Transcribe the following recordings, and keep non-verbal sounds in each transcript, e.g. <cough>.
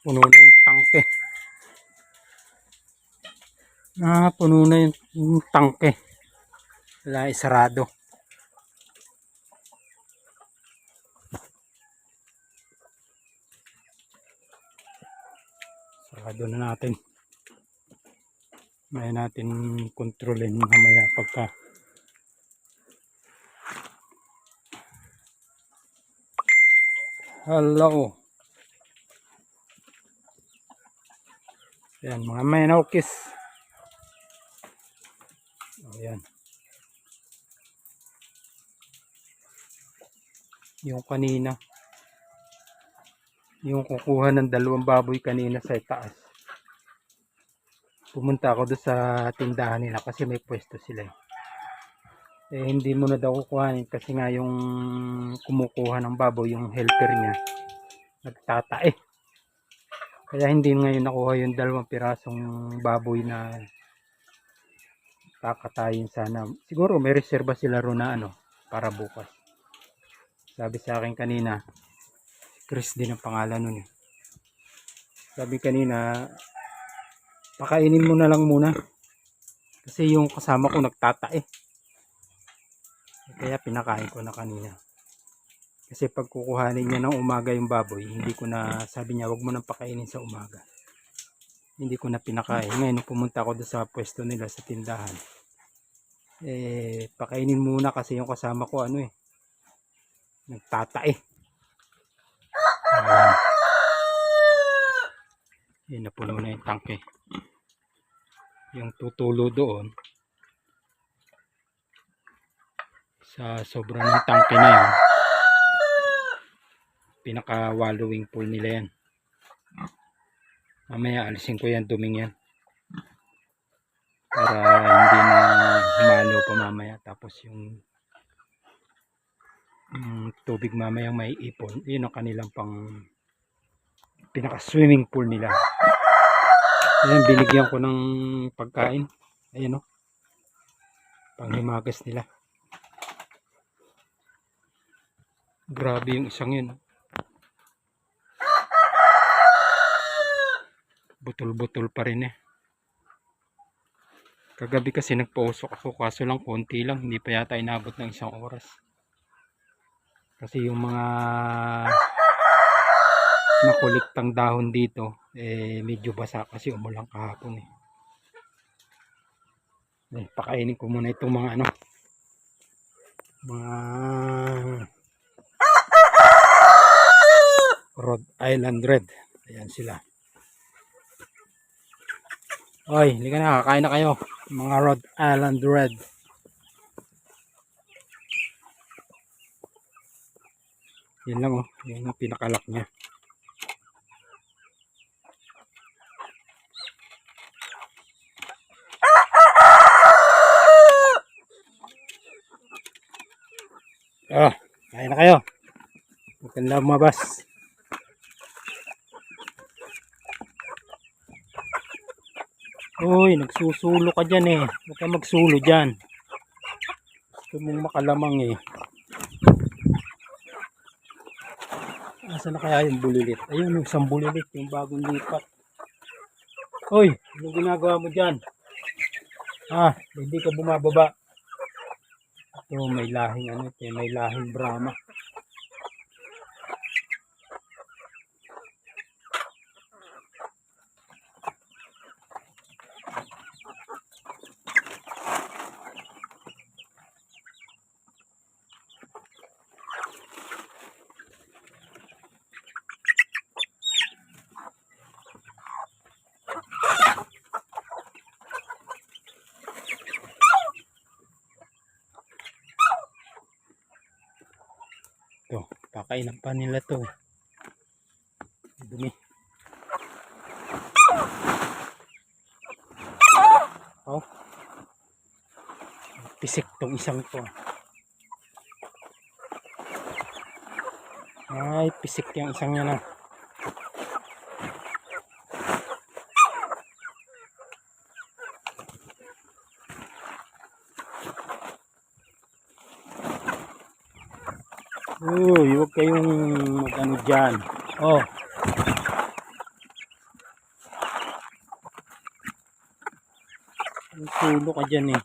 Puno na yung tangke. <laughs> Ah, puno na yung, tangke. Wala, isarado. Sarado na natin. May natin kontrolin mamaya pagka Hello. Ayan, mga menokis. Ayan. Yung kanina. Yung kukuha ng dalawang baboy kanina sa itaas. Pumunta ako doon sa tindahan nila kasi may pwesto sila. eh. Eh, hindi mo na daw kukuhanin kasi nga yung kumukuha ng baboy, yung helper niya, nagtatae. Kaya hindi ngayon nakuha yung dalawang pirasong baboy na kakatayin sana. Siguro may reserva sila ron na ano, para bukas. Sabi sa akin kanina, Chris din ang pangalan nun eh. Sabi kanina, pakainin mo na lang muna. Kasi yung kasama ko nagtatae. Kaya pinakain ko na kanina. Kasi pag kukuhanin niya ng umaga yung baboy, hindi ko na, sabi niya, wag mo nang pakainin sa umaga. Hindi ko na pinakain. Ngayon, pumunta ako doon sa pwesto nila sa tindahan, eh, pakainin muna kasi yung kasama ko, ano eh, nagtatae. Ayan. Yan, napuno na yung tangke. Yung tutulo doon, sa sobra ng tangke na yun, pinaka wallowing pool nila yan. Mamaya alisin ko yan, duming yan. Para hindi na humalo pa mamaya. Tapos yung, yung tubig mamaya may ipon. Yun ang kanilang pang pinaka swimming pool nila. Ayan, binigyan ko ng pagkain. Ayan o. Panghimagas nila. Grabe yung isang yun. Butol-butol pa rin eh. Kagabi kasi nagpausok ako kaso lang konti lang. Hindi pa yata inabot ng isang oras. Kasi yung mga nakuliktang dahon dito eh medyo basa kasi umulang kahapon eh. Eh, pakainin ko muna itong mga ano mga Rhode Island Red. Ayan sila. Oy, hindi na, kakain na kayo. Mga Rhode Island Red. Yan lang oh, yan ang pinakalak niya. Ah, kain na kayo. Huwag kang lumabas. Uy, nagsusulo ka dyan eh. Huwag kang magsulo dyan. Gusto mong makalamang eh. Nasaan na kaya yung bulilit? Ayun, yung isang bulilit, yung bagong lipat. Uy, ano ginagawa mo dyan? Ah, hindi ka bumababa. Ito, may lahing ano, ito, may lahing Brahma. Ito, kakainan pa nila to. Dumi. Oh. Pisik tong isang to. Ay, pisik yung isang yan ah. huwag kayong magano dyan. Oh. Sulo ka dyan eh.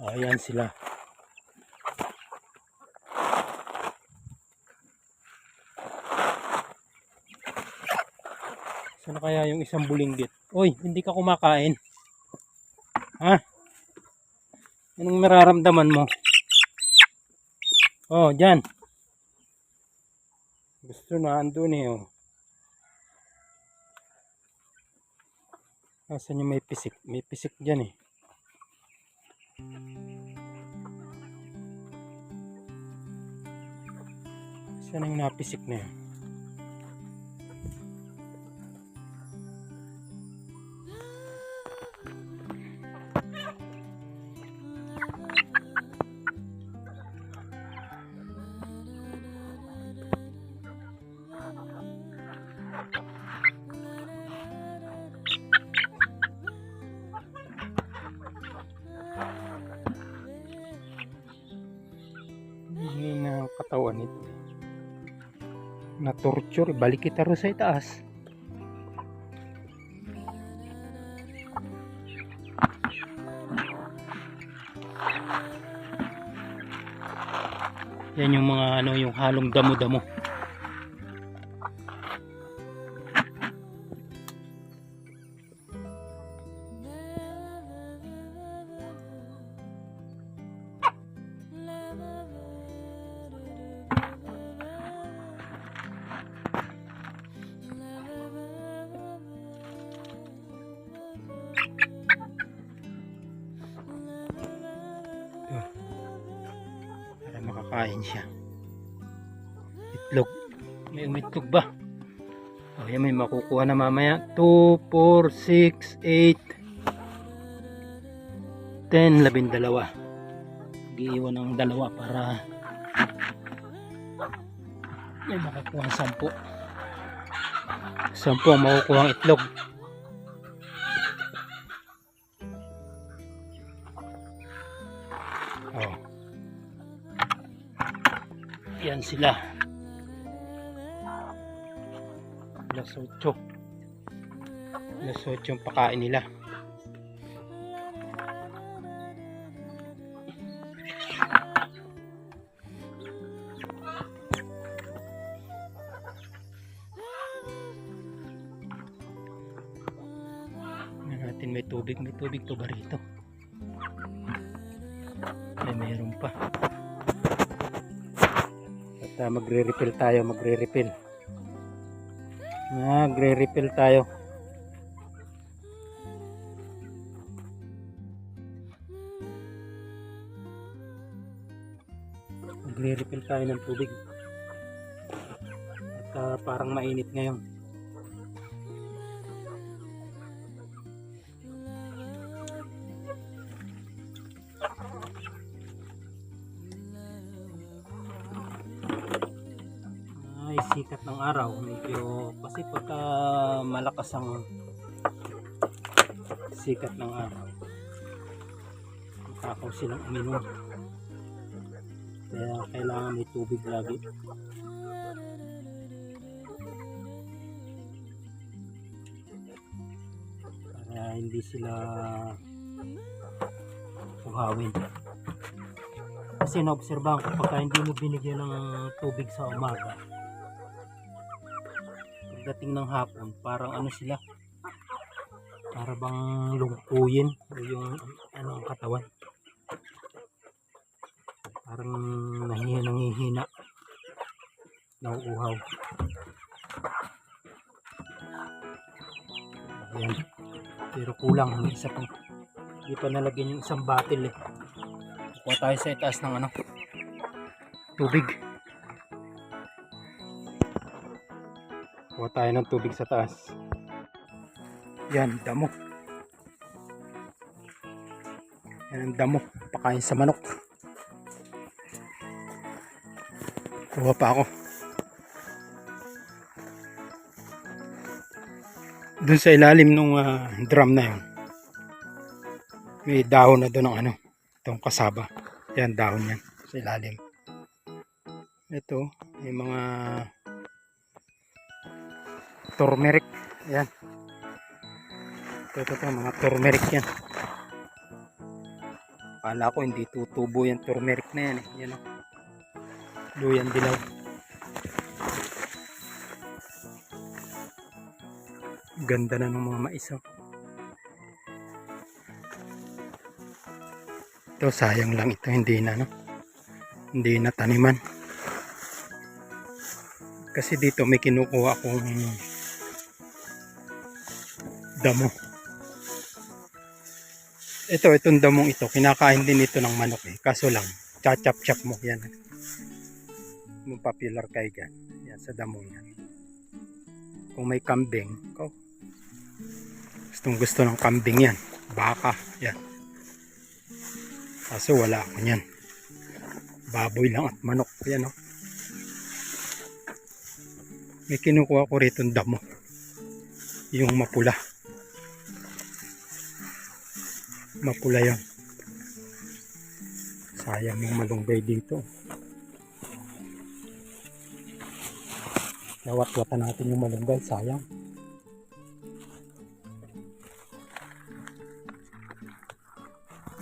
Oh, ayan sila. Saan kaya yung isang bulinggit? Uy, hindi ka kumakain. Ha? Anong mararamdaman mo? Oh, dyan. Gusto na, andun eh. Oh. Asan yung may pisik? May pisik dyan eh. Saan yung napisik na yan? Ang katawan nito. Na-torture. Balik kita rin sa itaas. Yan yung mga ano yung halong damo-damo. Para makakain siya. Itlog. May umitlog ba? O yan may makukuha na mamaya. 2, 4, 6, 8, 10, 12. Giiwan ng dalawa para may makukuha 10. 10 ang makukuha ang itlog. Sila. Alas 8. Alas 8 yung pakain nila. Natin may tubig, may tubig to ba rito? Magre-refill tayo, magre-refill. Magre-refill tayo. Magre-refill tayo ng tubig. At ah, parang mainit ngayon. Ay sikat ng araw. Medyo kasi pagka malakas ang sikat ng araw. Makakaw silang uminom. Kaya kailangan may tubig lagi. Para hindi sila uhawin kasi naobserbahan ko pagka hindi mo binigyan ng tubig sa umaga pagdating ng hapon, parang ano sila, para bang lungkuyin yung ano ang katawan. Parang nahihina, nangihina. Nauuhaw. Ayan. Pero kulang, may isa pang hindi pa nalagyan yung isang bottle eh. Kuha tayo sa itaas ng ano, tubig. Kuha tayo ng tubig sa taas. Yan, damo. Yan ang damo. Pakain sa manok. Kuha pa ako. Doon sa ilalim ng drum na yun. May dahon na doon ng ano. Itong kasaba. Yan, dahon yan. Sa ilalim. Ito, may mga turmeric. Ayan. Ito, ito, ito, mga turmeric yan. Kala ko hindi tutubo yung turmeric na yan eh. Yan o. Luyan dilaw. Ganda na ng mga mais oh. Ito sayang lang ito hindi na no. Hindi na taniman. Kasi dito may kinukuha akong damo. Ito, itong damong ito, kinakain din ito ng manok eh. Kaso lang, chachap-chap mo. Yan. Yung popular kaigan. Yan, sa damong yan. Kung may kambing, ko. Gustong gusto ng kambing yan. Baka, yan. Kaso wala ako yan. Baboy lang at manok. Yan oh. May kinukuha ko rito ng damo. Yung mapula. Mapula yun. Sayang yung malunggay dito. Nawat-watan natin yung malunggay. Sayang.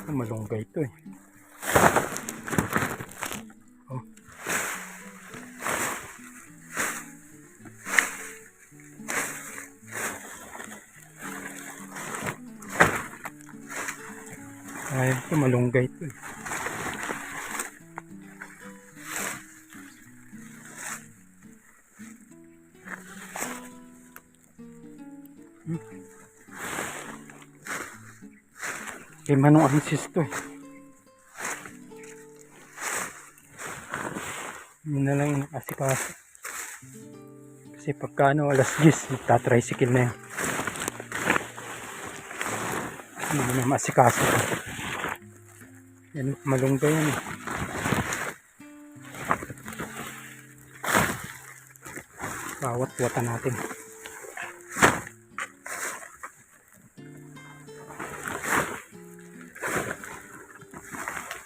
Ang malunggay ito eh. Ito malunggay ito eh. Hmm. Kay Manong Ansis to eh. Yun na lang yung asikaso. Kasi pagka ano, alas 10, magta-tricycle na yan. Hindi na masikaso. Yan, malunggay yan eh. Bawat-watan natin.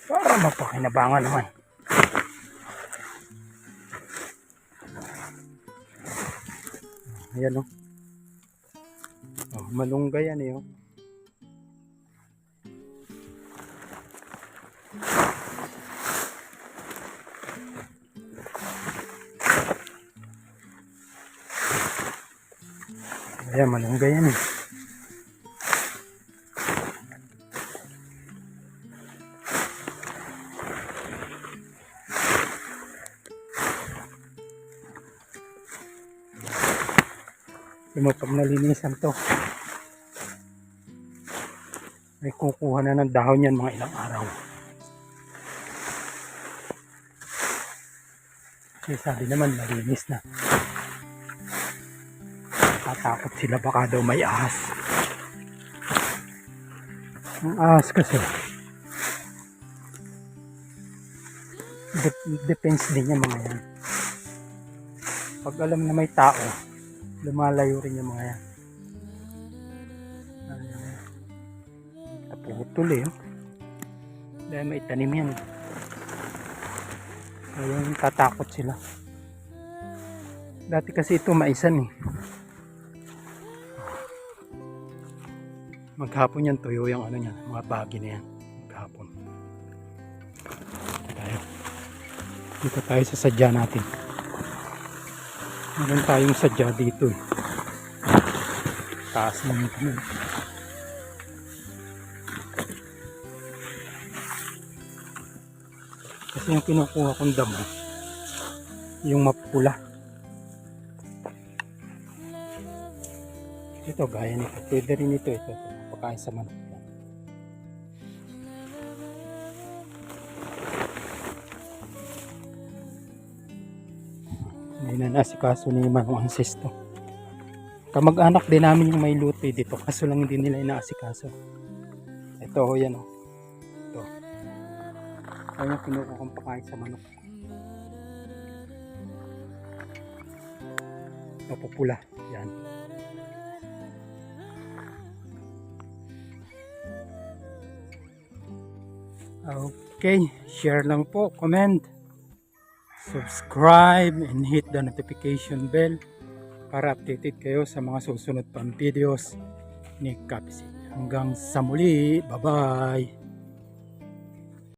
Para mapakinabangan naman. Ayan o. Oh, malunggay yan eh. Oh. Ayan, malunggay yan eh. Yung pag nalinisan to, may kukuha na ng dahon yan mga ilang araw. Kasi sabi naman malinis na. Tatakot sila baka daw may ahas. Ang ahas kasi dep- depends din yung mga yan. Pag alam na may tao, lumalayo rin yung mga yan. Naputol eh. oh. Dahil may tanim yan. Ayun, tatakot sila. Dati kasi ito maisan eh. Maghapon yan, tuyo yung ano niya, mga bagi na yan. Maghapon. Tayo. Dito tayo sa sadya natin. Meron tayong sadya dito eh. Taas ng ito. Kasi yung kinukuha kong damo, yung mapula. Ito, gaya nito. Pwede rin. Ito, ito. Pagkain sa manok. Yan. Hindi na nasikaso ni Manong Ansesto. Kamag-anak din namin yung may luto eh dito. Kaso lang hindi nila inaasikaso. Ito, oh, yan oh. Ito. Ayun yung kinukuha kong pakain sa manok. Mapupula. Yan. Okay, share lang po, comment, subscribe, and hit the notification bell para updated kayo sa mga susunod pang videos ni Kapisit. Hanggang sa muli, bye-bye!